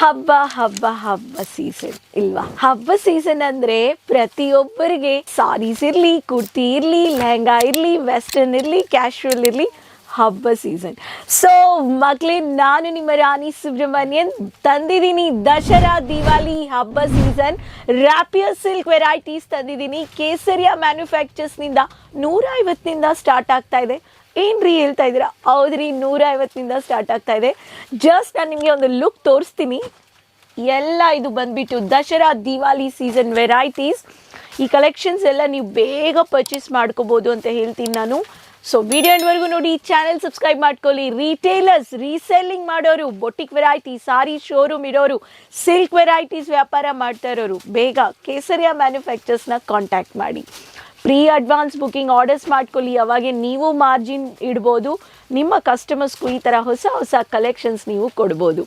ಹಬ್ಬ ಹಬ್ಬ ಹಬ್ಬ ಸೀಸನ್ ಇಲ್ವಾ? ಹಬ್ಬ ಸೀಸನ್ ಅಂದ್ರೆ ಪ್ರತಿಯೊಬ್ಬರಿಗೆ ಸಾರೀಸ್ ಇರ್ಲಿ, ಕುರ್ತಿ ಇರ್ಲಿ, ಲೆಹಂಗಾ ಇರ್ಲಿ ವೆಸ್ಟರ್ನ್ ಇರ್ಲಿ ಕ್ಯಾಶುವಲ್ ಇರ್ಲಿ ಹಬ್ಬ ಸೀಸನ್ ಸೊ ಮಕ್ಕಳೇ ನಾನು ನಿಮ್ಮ ರಾಣಿ ಸುಬ್ರಹ್ಮಣ್ಯನ್ ತಂದಿದ್ದೀನಿ ದಸರಾ ದಿವಾಲಿ ಹಬ್ಬ ಸೀಸನ್ ರಾಪಿಯರ್ ಸಿಲ್ಕ್ ವೆರೈಟೀಸ್ ತಂದಿದ್ದೀನಿ. ಕೇಸರಿಯ ಮ್ಯಾನುಫ್ಯಾಕ್ಚರ್ಸ್ನಿಂದ ನೂರ ಐವತ್ತಿನಿಂದ ಸ್ಟಾರ್ಟ್ ಆಗ್ತಾ ಇದೆ. ಏನ್ರಿ ಹೇಳ್ತಾ ಇದ್ದೀರಾ? ಹೌದ್ರಿ ನೂರ ಐವತ್ತಿನಿಂದ ಸ್ಟಾರ್ಟ್ ಆಗ್ತಾ ಇದೆ. ಜಸ್ಟ್ ನಾನು ನಿಮಗೆ ಒಂದು ಲುಕ್ ತೋರಿಸ್ತೀನಿ. ಎಲ್ಲ ಇದು ಬಂದ್ಬಿಟ್ಟು ದಸರಾ ದಿವಾಲಿ ಸೀಸನ್ ವೆರೈಟೀಸ್ ಈ ಕಲೆಕ್ಷನ್ಸ್ ಎಲ್ಲ ನೀವು ಬೇಗ ಪರ್ಚೇಸ್ ಮಾಡ್ಕೋಬೋದು ಅಂತ ಹೇಳ್ತೀನಿ ನಾನು. ಸೊ ವಿಡಿಯೋ ಎಂಡ್ವರೆಗೂ ನೋಡಿ ಚಾನೆಲ್ ಸಬ್ಸ್ಕ್ರೈಬ್ ಮಾಡ್ಕೊಳ್ಳಿ. ರೀಟೇಲರ್ಸ್ ರೀಸೆಲ್ಲಿಂಗ್ ಮಾಡೋರು ಬೊಟಿಕ್ ವೆರೈಟಿ ಸಾರಿ ಶೋರೂಮ್ ಇರೋರು ಸಿಲ್ಕ್ ವೆರೈಟೀಸ್ ವ್ಯಾಪಾರ ಮಾಡ್ತಾ ಇರೋರು, ಬೇಗ ಕೇಸರಿಯಾ ಮ್ಯಾನುಫ್ಯಾಕ್ಚರ್ಸ್ನ ಕಾಂಟ್ಯಾಕ್ಟ್ ಮಾಡಿ. ಪ್ರೀ ಅಡ್ವಾನ್ಸ್ ಬುಕಿಂಗ್ ಆರ್ಡರ್ಸ್ ಮಾಡ್ಕೊಳ್ಳಿ. ಅವಾಗೆ ನೀವು ಮಾರ್ಜಿನ್ ಇಡ್ಬೋದು. ನಿಮ್ಮ ಕಸ್ಟಮರ್ಸ್ಗೂ ಈ ಥರ ಹೊಸ ಹೊಸ ಕಲೆಕ್ಷನ್ಸ್ ನೀವು ಕೊಡ್ಬೋದು.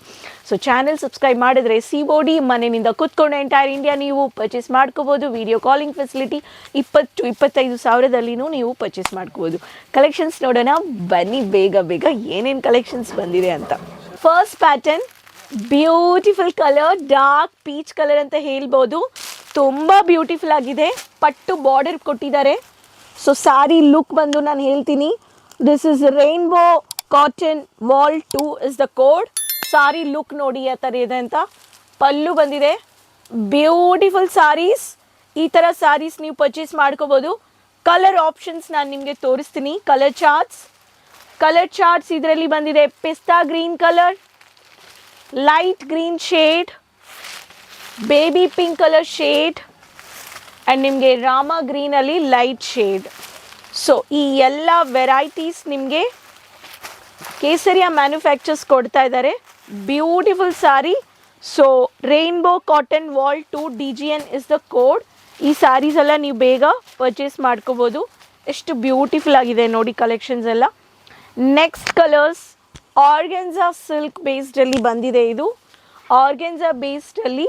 ಸೊ ಚಾನೆಲ್ ಸಬ್ಸ್ಕ್ರೈಬ್ ಮಾಡಿದ್ರೆ ಸಿ ಓ ಡಿ ಮನೆಯಿಂದ ಕೂತ್ಕೊಂಡು ಎಂಟೈರ್ ಇಂಡಿಯಾ ನೀವು ಪರ್ಚೇಸ್ ಮಾಡ್ಕೋಬೋದು. ವಿಡಿಯೋ ಕಾಲಿಂಗ್ ಫೆಸಿಲಿಟಿ ಇಪ್ಪತ್ತು, ಇಪ್ಪತ್ತೈದು ಸಾವಿರದಲ್ಲಿನೂ ನೀವು ಪರ್ಚೇಸ್ ಮಾಡ್ಕೋಬೋದು. ಕಲೆಕ್ಷನ್ಸ್ ನೋಡೋಣ. ಬನ್ನಿ, ಬೇಗ ಬೇಗ ಏನೇನು ಕಲೆಕ್ಷನ್ಸ್ ಬಂದಿದೆ ಅಂತ. First pattern beautiful colour dark peach colour ಅಂತ ಹೇಳ್ಬೋದು. ತುಂಬ ಬ್ಯೂಟಿಫುಲ್ ಆಗಿದೆ. ಪಟ್ಟು ಬಾರ್ಡರ್ ಕೊಟ್ಟಿದ್ದಾರೆ. ಸೊ ಸಾರಿ ಲುಕ್ ಬಂದು ನಾನು ಹೇಳ್ತೀನಿ. This is rainbow cotton vol two is the code sari look ನೋಡಿ ಆ ಥರ ಇದೆ ಅಂತ. ಪಲ್ಲು ಬಂದಿದೆ. ಬ್ಯೂಟಿಫುಲ್ ಸಾರೀಸ್ ಈ ಥರ ಸಾರೀಸ್ ನೀವು ಪರ್ಚೇಸ್ ಮಾಡ್ಕೋಬೋದು. ಕಲರ್ ಆಪ್ಷನ್ಸ್ ನಾನು ನಿಮಗೆ ತೋರಿಸ್ತೀನಿ. ಕಲರ್ ಚಾರ್ಟ್ಸ್ ಕಲರ್ ಚಾರ್ಟ್ಸ್ ಇದರಲ್ಲಿ ಬಂದಿದೆ. Pista green colour light green shade baby pink colour shade and ನಿಮಗೆ ರಾಮ ಗ್ರೀನಲ್ಲಿ ಲೈಟ್ ಶೇಡ್ ಸೊ ಈ ಎಲ್ಲ ವೆರೈಟೀಸ್ ನಿಮಗೆ ಕೇಸರಿಯ ಮ್ಯಾನುಫ್ಯಾಕ್ಚರ್ಸ್ ಕೊಡ್ತಾ ಇದ್ದಾರೆ. Beautiful sari so rainbow cotton vol two D G N is the code ಈ ಸ್ಯಾರೀಸ್ ಎಲ್ಲ ನೀವು ಬೇಗ ಪರ್ಚೇಸ್ ಮಾಡ್ಕೋಬೋದು. ಎಷ್ಟು ಬ್ಯೂಟಿಫುಲ್ ಆಗಿದೆ ನೋಡಿ ಕಲೆಕ್ಷನ್ಸ್ ಎಲ್ಲ. ನೆಕ್ಸ್ಟ್ ಕಲರ್ಸ್ ಆರ್ಗೆನ್ಸಾ ಸಿಲ್ಕ್ ಬೇಸ್ಡಲ್ಲಿ ಬಂದಿದೆ ಇದು. ಆರ್ಗೆನ್ಸಾ ಬೇಸ್ಡಲ್ಲಿ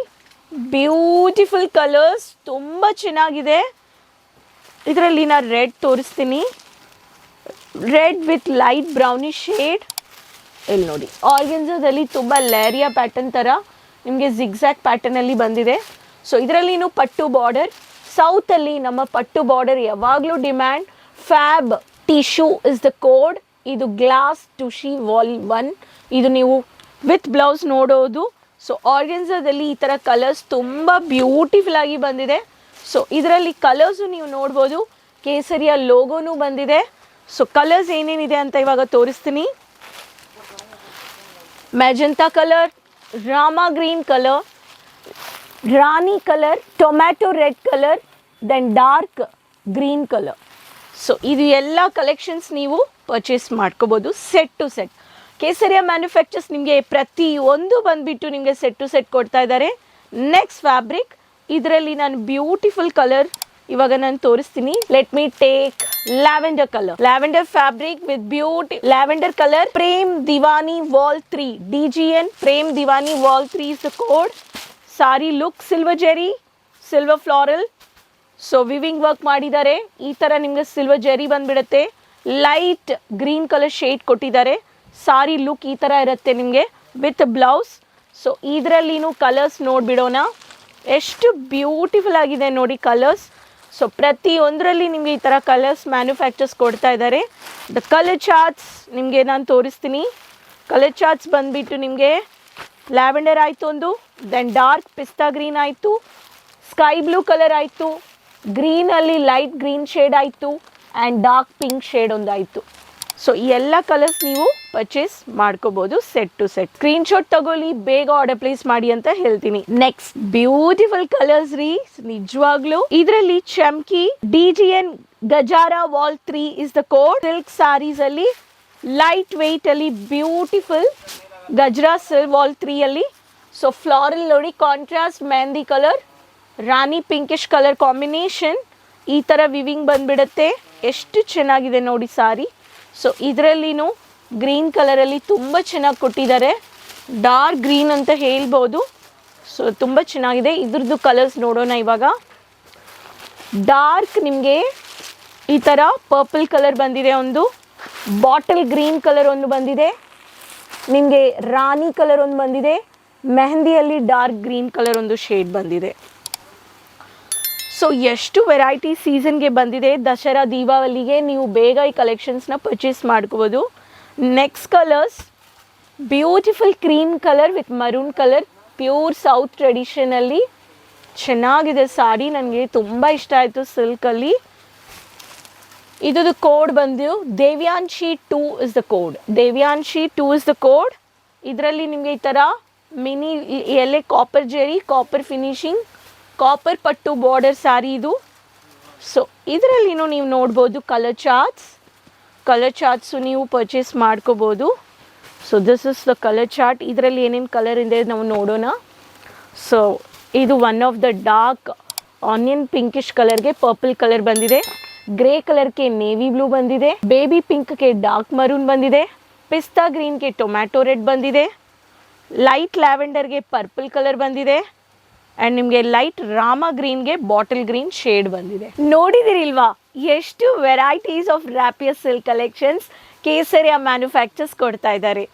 ಬ್ಯೂಟಿಫುಲ್ ಕಲರ್ಸ್ ತುಂಬ ಚೆನ್ನಾಗಿದೆ. ಇದರಲ್ಲಿ ನಾನು ರೆಡ್ ತೋರಿಸ್ತೀನಿ. Red with light browny shade ಇಲ್ಲಿ ನೋಡಿ ಆರ್ಗೆನ್ಸದಲ್ಲಿ ತುಂಬ ಲೇರಿಯಾ ಪ್ಯಾಟರ್ನ್ ಥರ ನಿಮಗೆ ಜಿಗ್ಸಾಕ್ ಪ್ಯಾಟರ್ನಲ್ಲಿ ಬಂದಿದೆ. ಸೊ ಇದರಲ್ಲಿನೂ ಪಟ್ಟು ಬಾರ್ಡರ್ ಸೌತಲ್ಲಿ ನಮ್ಮ ಪಟ್ಟು ಬಾರ್ಡರ್ ಯಾವಾಗಲೂ demand fab tissue is the code ಇದು ಗ್ಲಾಸ್ ಟುಶಿ ವಾಲ್ ಒನ್ ಇದು ನೀವು ವಿತ್ ಬ್ಲೌಸ್ ನೋಡೋದು. ಸೊ ಆರ್ಗೆನ್ಸದಲ್ಲಿ ಈ ಥರ ಕಲರ್ಸ್ ತುಂಬ ಬ್ಯೂಟಿಫುಲ್ ಆಗಿ ಬಂದಿದೆ. ಸೊ ಇದರಲ್ಲಿ ಕಲರ್ಸು ನೀವು ನೋಡ್ಬೋದು. ಕೇಸರಿಯ ಲೋಗೋನು ಬಂದಿದೆ. ಸೊ ಕಲರ್ಸ್ ಏನೇನಿದೆ ಅಂತ ಇವಾಗ ತೋರಿಸ್ತೀನಿ. Magenta colour rama green colour rani colour tomato red colour then dark green colour so ಇದು ಎಲ್ಲ ಕಲೆಕ್ಷನ್ಸ್ ನೀವು ಪರ್ಚೇಸ್ ಮಾಡ್ಕೋಬೋದು set to set Kesariya manufacturers ನಿಮಗೆ ಪ್ರತಿ ಒಂದು ಬಂದುಬಿಟ್ಟು ನಿಮಗೆ ಸೆಟ್ ಟು ಸೆಟ್ ಕೊಡ್ತಾ ಇದ್ದಾರೆ. ನೆಕ್ಸ್ಟ್ ಫ್ಯಾಬ್ರಿಕ್ ಇದರಲ್ಲಿ ನಾನು ಬ್ಯೂಟಿಫುಲ್ ಕಲರ್ ಇವಾಗ ನಾನು ತೋರಿಸ್ತೀನಿ. Let me take lavender colour lavender fabric with beauty lavender colour Prem Deewani vol three D G N Prem Deewani vol three is the code sari look silver zari silver floral so weaving work ಮಾಡಿದ್ದಾರೆ. ಈ ಥರ ನಿಮಗೆ silver zari ಬಂದ್ಬಿಡುತ್ತೆ. Light green colour shade ಕೊಟ್ಟಿದ್ದಾರೆ. Sari look ಈ ಥರ ಇರುತ್ತೆ ನಿಮಗೆ ವಿತ್ ಬ್ಲೌಸ್. ಸೊ ಇದರಲ್ಲಿನೂ ಕಲರ್ಸ್ ನೋಡಿಬಿಡೋಣ. ಎಷ್ಟು ಬ್ಯೂಟಿಫುಲ್ ಆಗಿದೆ ನೋಡಿ ಕಲರ್ಸ್ ಸೊ ಪ್ರತಿಯೊಂದರಲ್ಲಿ ನಿಮಗೆ ಈ ಥರ ಕಲರ್ಸ್ ಮ್ಯಾನುಫ್ಯಾಕ್ಚರ್ಸ್ ಕೊಡ್ತಾ ಇದ್ದಾರೆ. ದ ಕಲರ್ ಚಾರ್ಟ್ಸ್ ನಿಮಗೆ ನಾನು ತೋರಿಸ್ತೀನಿ. ಕಲರ್ ಚಾರ್ಟ್ಸ್ ಬಂದುಬಿಟ್ಟು ನಿಮಗೆ ಲ್ಯಾವೆಂಡರ್ ಆಯಿತು ಒಂದು ದೆನ್ ಡಾರ್ಕ್ ಪಿಸ್ತಾ ಗ್ರೀನ್ ಆಯಿತು ಸ್ಕೈ ಬ್ಲೂ ಕಲರ್ ಆಯಿತು ಗ್ರೀನಲ್ಲಿ ಲೈಟ್ ಗ್ರೀನ್ ಶೇಡ್ ಆಯಿತು ಆ್ಯಂಡ್ ಡಾರ್ಕ್ ಪಿಂಕ್ ಶೇಡ್ ಒಂದು ಆಯಿತು ಸೊ ಈ ಎಲ್ಲ ಕಲರ್ಸ್ ನೀವು ಪರ್ಚೇಸ್ ಮಾಡ್ಕೋಬಹುದು set to set screen shot ತಗೊಳ್ಳಿ, ಬೇಗ ಆರ್ಡರ್ ಪ್ಲೇಸ್ ಮಾಡಿ ಅಂತ ಹೇಳ್ತೀನಿ. ನೆಕ್ಸ್ಟ್ ಬ್ಯೂಟಿಫುಲ್ ಕಲರ್ಸ್ ರೀ, ನಿಜವಾಗ್ಲೂ. ಇದರಲ್ಲಿ chamki D G N Gajra vol three is the code silk saris ಅಲ್ಲಿ ಲೈಟ್ ವೆಯ್ಟ್ ಅಲ್ಲಿ beautiful Gajra silk vol three ಅಲ್ಲಿ. ಸೊ ಫ್ಲಾರಲ್ ನೋಡಿ contrast mehndi colour rani pinkish colour combination ಈ ಥರ viewing ಬಂದ್ಬಿಡತ್ತೆ. ಎಷ್ಟು ಚೆನ್ನಾಗಿದೆ ನೋಡಿ ಸಾರಿ. ಸೊ ಇದರಲ್ಲಿನೂ ಗ್ರೀನ್ ಕಲರಲ್ಲಿ ತುಂಬ ಚೆನ್ನಾಗಿ ಕೊಟ್ಟಿದ್ದಾರೆ. ಡಾರ್ಕ್ ಗ್ರೀನ್ ಅಂತ ಹೇಳ್ಬೋದು. ಸೊ ತುಂಬ ಚೆನ್ನಾಗಿದೆ. ಇದ್ರದ್ದು ಕಲರ್ಸ್ ನೋಡೋಣ ಇವಾಗ. ಡಾರ್ಕ್ ನಿಮಗೆ ಈ ಥರ ಪರ್ಪಲ್ ಕಲರ್ ಬಂದಿದೆ ಒಂದು. ಬಾಟಲ್ ಗ್ರೀನ್ ಕಲರ್ ಒಂದು ಬಂದಿದೆ. ನಿಮಗೆ ರಾಣಿ ಕಲರ್ ಒಂದು ಬಂದಿದೆ. ಮೆಹಂದಿಯಲ್ಲಿ ಡಾರ್ಕ್ ಗ್ರೀನ್ ಕಲರ್ ಒಂದು ಶೇಡ್ ಬಂದಿದೆ. ಸೊ ಎಷ್ಟು ವೆರೈಟಿ ಸೀಸನ್ಗೆ ಬಂದಿದೆ? ದಸರಾ, ದೀಪಾವಳಿಗೆ ನೀವು ಬೇಗ ಈ ಕಲೆಕ್ಷನ್ಸ್ನ ಪರ್ಚೇಸ್ ಮಾಡ್ಕೋಬೋದು. Next colours beautiful cream colour with maroon colour pure south ಟ್ರೆಡಿಷನಲ್ಲಿ ಚೆನ್ನಾಗಿದೆ ಸಾಡಿ ನನಗೆ ತುಂಬ ಇಷ್ಟ ಆಯಿತು ಸಿಲ್ಕಲ್ಲಿ ಇದ್ದು ಕೋಡ್ ಬಂದು Devyanshi two is the code Devyanshi two is the code ಇದರಲ್ಲಿ ನಿಮಗೆ ಈ ಥರ ಮಿನಿ ಎಲೆ copper zari copper finishing copper ಪಟ್ಟು ಬಾರ್ಡರ್ ಸ್ಯಾರಿ ಇದು. ಸೊ ಇದರಲ್ಲಿನೂ ನೀವು ನೋಡ್ಬೋದು ಕಲರ್ ಚಾರ್ಟ್ಸ್ ಕಲರ್ ಚಾರ್ಟ್ಸು ನೀವು ಪರ್ಚೇಸ್ ಮಾಡ್ಕೋಬೋದು. So this is the colour chart ಇದರಲ್ಲಿ ಏನೇನು ಕಲರ್ ಇದೆ ನಾವು ನೋಡೋಣ. ಸೊ ಇದು one of the dark onion pinkish ಕಲರ್ಗೆ purple colour ಬಂದಿದೆ. ಗ್ರೇ ಕಲರ್ಗೆ ನೇವಿ ಬ್ಲೂ ಬಂದಿದೆ. ಬೇಬಿ ಪಿಂಕ್ಗೆ ಡಾರ್ಕ್ ಮರೂನ್ ಬಂದಿದೆ. ಪಿಸ್ತಾ ಗ್ರೀನ್ಗೆ ಟೊಮ್ಯಾಟೊ ರೆಡ್ ಬಂದಿದೆ. ಲೈಟ್ ಲ್ಯಾವೆಂಡರ್ಗೆ ಪರ್ಪಲ್ ಕಲರ್ ಬಂದಿದೆ. ಆ್ಯಂಡ್ ನಿಮಗೆ ಲೈಟ್ ರಾಮ ಗ್ರೀನ್ಗೆ ಬಾಟಲ್ ಗ್ರೀನ್ ಶೇಡ್ ಬಂದಿದೆ. ನೋಡಿದಿರಿಲ್ವಾ? ಎಷ್ಟು ವೆರೈಟೀಸ್ ಆಫ್ ರ್ಯಾಪಿಯಸ್ ಸಿಲ್ಕ್ ಕಲೆಕ್ಷನ್ಸ್ ಕೇಸರಿಯ ಮ್ಯಾನುಫ್ಯಾಕ್ಚರ್ಸ್ ಕೊಡ್ತಾ ಇದ್ದಾರೆ.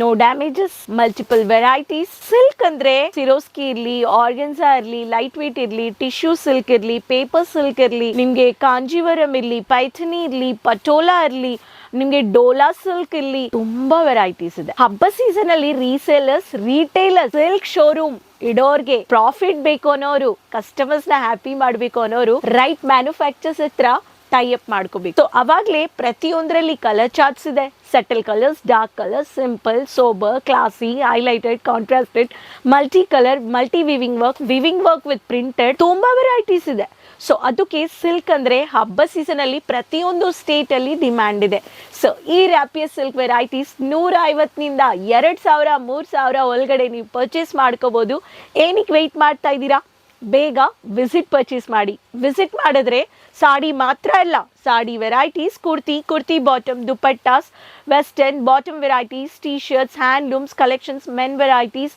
No damages multiple varieties silk ಅಂದ್ರೆ ಸಿರೋಸ್ಕಿ ಇರ್ಲಿ ಆರ್ಗನ್ಸಾ ಇರ್ಲಿ ಲೈಟ್ ವೇಟ್ ಇರ್ಲಿ ಟಿಶ್ಯೂ ಸಿಲ್ಕ್ ಇರ್ಲಿ ಪೇಪರ್ ಸಿಲ್ಕ್ ಇರ್ಲಿ, ನಿಮ್ಗೆ ಕಾಂಜೀವರಂ ಇರ್ಲಿ, ಪೈಥನಿ ಇರ್ಲಿ, ಪಟೋಲಾ ಇರ್ಲಿ, ನಿಮ್ಗೆ ಡೋಲಾ ಸಿಲ್ಕ್ ಇಲ್ಲಿ ತುಂಬಾ ವೆರೈಟೀಸ್ ಇದೆ. ಹಬ್ಬ ಸೀಸನ್ ಅಲ್ಲಿ ರೀಸೇಲರ್ಸ್ ರೀಟೇಲರ್ಸ್ ಸಿಲ್ಕ್ ಶೋರೂಮ್ ಇಡೋರ್ಗೆ ಪ್ರಾಫಿಟ್ ಬೇಕು ಅನ್ನೋರು ಕಸ್ಟಮರ್ಸ್ನ ಹ್ಯಾಪಿ ಮಾಡ್ಬೇಕು ಅನ್ನೋರು ರೈಟ್ ಮ್ಯಾನುಫ್ಯಾಕ್ಚರ್ಸ್ ಹತ್ರ ಟೈ ಅಪ್ ಮಾಡ್ಕೋಬೇಕು. ಸೊ ಅವಾಗಲೇ ಪ್ರತಿಯೊಂದರಲ್ಲಿ ಕಲರ್ ಚಾರ್ಟ್ಸ್ ಇದೆ. Subtle colours dark colours simple sober classy highlighted contrasted multi colour multi weaving work weaving work with printed ತುಂಬಾ ವೆರೈಟೀಸ್ ಇದೆ. ಸೊ ಅದಕ್ಕೆ ಸಿಲ್ಕ್ ಅಂದರೆ ಹಬ್ಬ ಸೀಸನಲ್ಲಿ ಪ್ರತಿಯೊಂದು ಸ್ಟೇಟಲ್ಲಿ ಡಿಮ್ಯಾಂಡ್ ಇದೆ. ಸೊ ಈ ರ್ಯಾಪಿಯಸ್ ಸಿಲ್ಕ್ ವೆರೈಟೀಸ್ ನೂರ ಐವತ್ತಿನಿಂದ ಎರಡು ಸಾವಿರ ಮೂರು ಸಾವಿರ ಒಳಗಡೆ ನೀವು ಪರ್ಚೇಸ್ ಮಾಡ್ಕೋಬೋದು. ಏನಕ್ಕೆ ವೆಯ್ಟ್ ಮಾಡ್ತಾ ಇದ್ದೀರಾ? ಬೇಗ ವಿಸಿಟ್ ಪರ್ಚೇಸ್ ಮಾಡಿ. ವಿಸಿಟ್ ಮಾಡಿದ್ರೆ ಸಾಡಿ ಮಾತ್ರ ಅಲ್ಲ sari varieties kurti kurti bottom dupattas western bottom varieties T shirts handlooms collections men varieties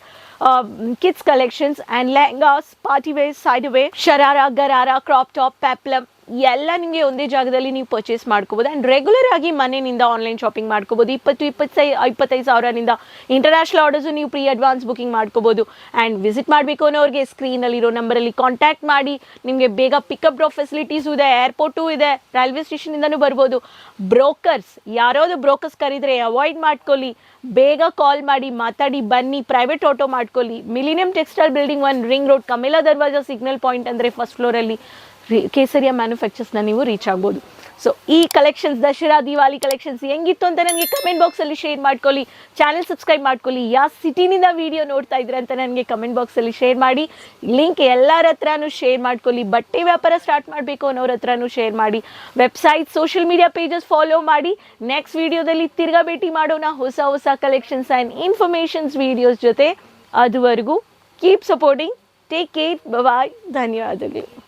kids collections and lehengas party wear side way sharara gharara crop top peplum ಎಲ್ಲ ನಿಮಗೆ ಒಂದೇ ಜಾಗದಲ್ಲಿ ನೀವು purchase ಮಾಡ್ಕೋಬೋದು. ಆ್ಯಂಡ್ ರೆಗ್ಯುಲರ್ ಆಗಿ ಮನೆಯಿಂದ online shopping ಮಾಡ್ಕೋಬೋದು. ಇಪ್ಪತ್ತು, ಇಪ್ಪತ್ತೈ, ಇಪ್ಪತ್ತೈದು ಸಾವಿರನಿಂದ ಇಂಟರ್ನ್ಯಾಷನಲ್ ಆರ್ಡರ್ಸು ನೀವು ಪ್ರೀ ಅಡ್ವಾನ್ಸ್ ಬುಕಿಂಗ್ ಮಾಡ್ಕೋಬೋದು. ಆ್ಯಂಡ್ ವಿಸಿಟ್ ಮಾಡಬೇಕು ಅನ್ನೋರಿಗೆ ಸ್ಕ್ರೀನಲ್ಲಿರೋ ನಂಬರಲ್ಲಿ ಕಾಂಟ್ಯಾಕ್ಟ್ ಮಾಡಿ. ನಿಮಗೆ ಬೇಗ ಪಿಕಪ್ ಡ್ರಾಪ್ ಫೆಸಿಲಿಟೀಸು ಇದೆ ಏರ್ಪೋರ್ಟು ಇದೆ ರೈಲ್ವೆ ಸ್ಟೇಷನಿಂದನೂ ಬರ್ಬೋದು. ಬ್ರೋಕರ್ಸ್ ಯಾರೋದು ಬ್ರೋಕರ್ಸ್ ಕರೀದ್ರೆ ಅವಾಯ್ಡ್ ಮಾಡ್ಕೊಳ್ಳಿ. ಬೇಗ ಕಾಲ್ ಮಾಡಿ, ಮಾತಾಡಿ, ಬನ್ನಿ, ಪ್ರೈವೇಟ್ ಆಟೋ ಮಾಡ್ಕೊಳ್ಳಿ. Millennium textile building one ring road, Kamela Darwaja signal point ಅಂದರೆ ಫಸ್ಟ್ ಫ್ಲೋರಲ್ಲಿ ಕೇಸರಿಯ ಮ್ಯಾನುಫ್ಯಾಕ್ಚರ್ಸ್ನ ನೀವು ರೀಚ್ ಆಗ್ಬೋದು. ಸೊ ಈ ಕಲೆಕ್ಷನ್ಸ್ ದಸರಾ ದಿವಾಲಿ ಕಲೆಕ್ಷನ್ಸ್ ಹೆಂಗಿತ್ತು ಅಂತ ನನಗೆ ಕಮೆಂಟ್ ಬಾಕ್ಸಲ್ಲಿ ಶೇರ್ ಮಾಡ್ಕೊಳ್ಳಿ. ಚಾನೆಲ್ ಸಬ್ಸ್ಕ್ರೈಬ್ ಮಾಡ್ಕೊಳ್ಳಿ. ಯಾವ ಸಿಟಿನಿಂದ ವಿಡಿಯೋ ನೋಡ್ತಾ ಇದ್ರೆ ಅಂತ ನನಗೆ ಕಮೆಂಟ್ ಬಾಕ್ಸಲ್ಲಿ ಶೇರ್ ಮಾಡಿ. ಲಿಂಕ್ ಎಲ್ಲರ ಹತ್ರನೂ ಶೇರ್ ಮಾಡ್ಕೊಳ್ಳಿ. ಬಟ್ಟೆ ವ್ಯಾಪಾರ ಸ್ಟಾರ್ಟ್ ಮಾಡಬೇಕು ಅನ್ನೋರ ಹತ್ರನೂ ಶೇರ್ ಮಾಡಿ. Website social media pages follow ಮಾಡಿ. ನೆಕ್ಸ್ಟ್ ವಿಡಿಯೋದಲ್ಲಿ ತಿರ್ಗಾ ಭೇಟಿ ಮಾಡೋಣ. ಹೊಸ ಹೊಸ ಕಲೆಕ್ಷನ್ಸ್ ಆ್ಯಂಡ್ ಇನ್ಫಾರ್ಮೇಷನ್ಸ್ ವೀಡಿಯೋಸ್ ಜೊತೆ. ಅದುವರೆಗೂ keep supporting take care bye ಧನ್ಯವಾದಗಳು.